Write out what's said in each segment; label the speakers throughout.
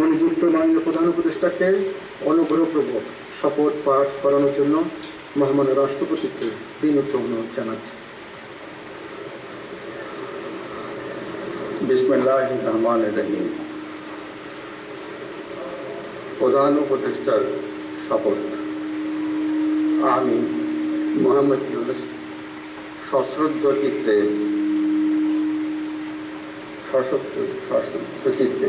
Speaker 1: মহামনিযুক্ত মাননীয় প্রধান উপদেষ্টাকে অনুগ্রহপূর্বক শপথ পাঠ করানোর জন্য মহামান্য রাষ্ট্রপতিকে বিনীত অনুরোধ জানাচ্ছি
Speaker 2: প্রধান উপদেষ্টার শপথ। আমি মোহাম্মদ ইউনুস, সশ্রদ্ধ চিত্তে সশস্ত্র সশ্রদ্ধ চিত্তে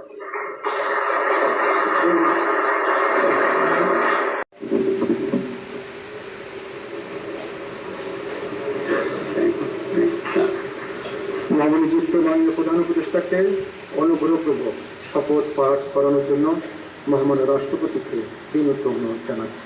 Speaker 1: মহামনিযুক্ত মাননীয় প্রধান উপদেষ্টাকে অনুগ্রহপূর্বক শপথ পাঠ করানোর জন্য মহামান্য রাষ্ট্রপতিকে বিনীত জানাচ্ছি।